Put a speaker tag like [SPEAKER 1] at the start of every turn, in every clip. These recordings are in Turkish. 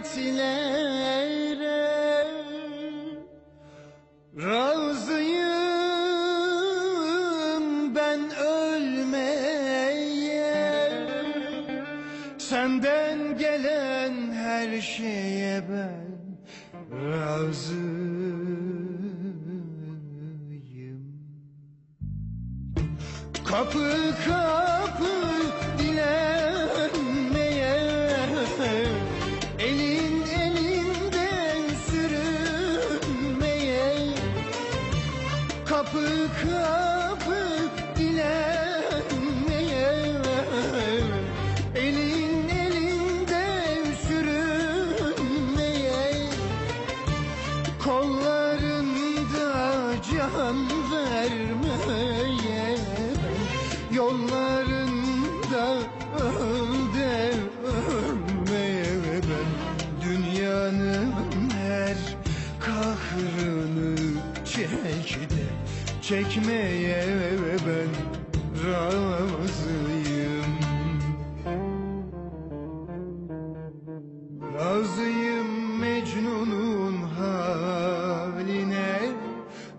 [SPEAKER 1] nimetlere Razıyım ben ölmeye. Senden gelen her şeye ben razıyım. Kapı kapı Kollarında can vermeye Yollarında öl de ölmeye. Ben Dünyanın her kahrını çek de Çekmeye. Ben razıyım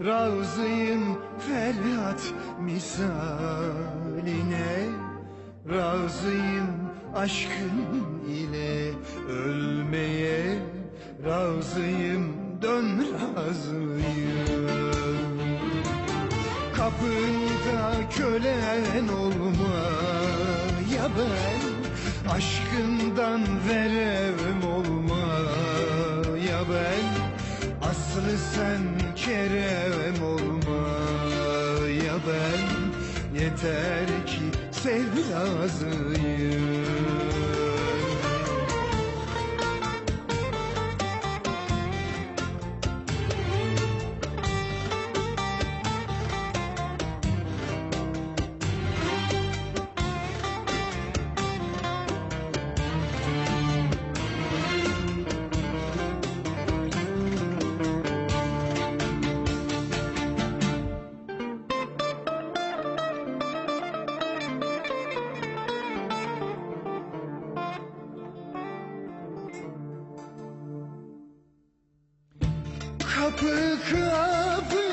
[SPEAKER 1] Razıyım Ferhat misaline. Razıyım aşkın ile ölmeye. Razıyım dön razıyım. Kapında kölen olmaya ben Aşkından verem olmaya ben Aslı sen kerem olmaya ben. Yeter ki sev razıyım Kapı kapı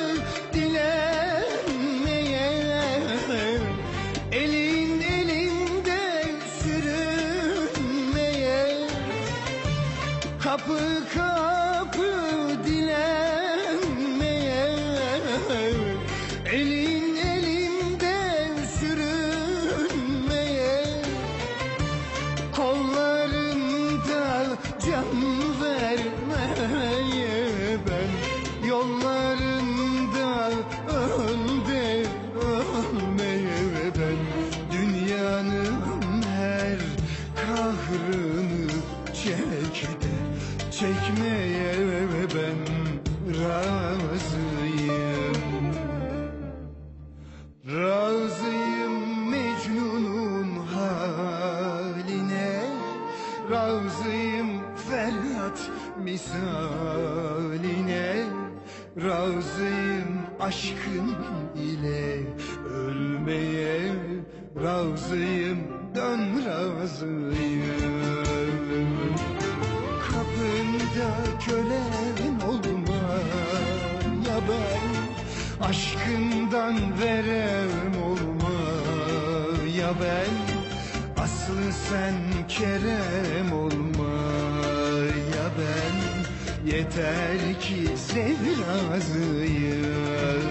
[SPEAKER 1] dilenmeye Elin elinde sürünmeye Kapı kapı dilenmeye Elin elinde sürünmeye Kollarında can Çekmeye ben razıyım. Razıyım Mecnun'un haline. Razıyım Ferhat misaline. Razıyım aşkın ile ölmeye. Razıyım dön razıyım Kölen olmaya ben Aşkından verem olmaya ben Aslı sen kerem olmaya ben Yeter ki sev razıyım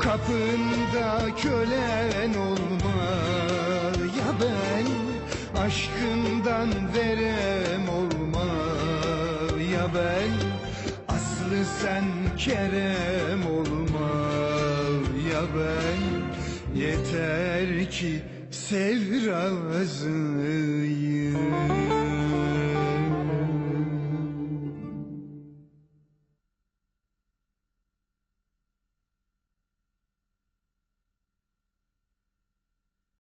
[SPEAKER 1] Kapında kölen olmaya ben Aşkından verem olmaya sen kerem olmaya ben. Yeter ki sev razıyım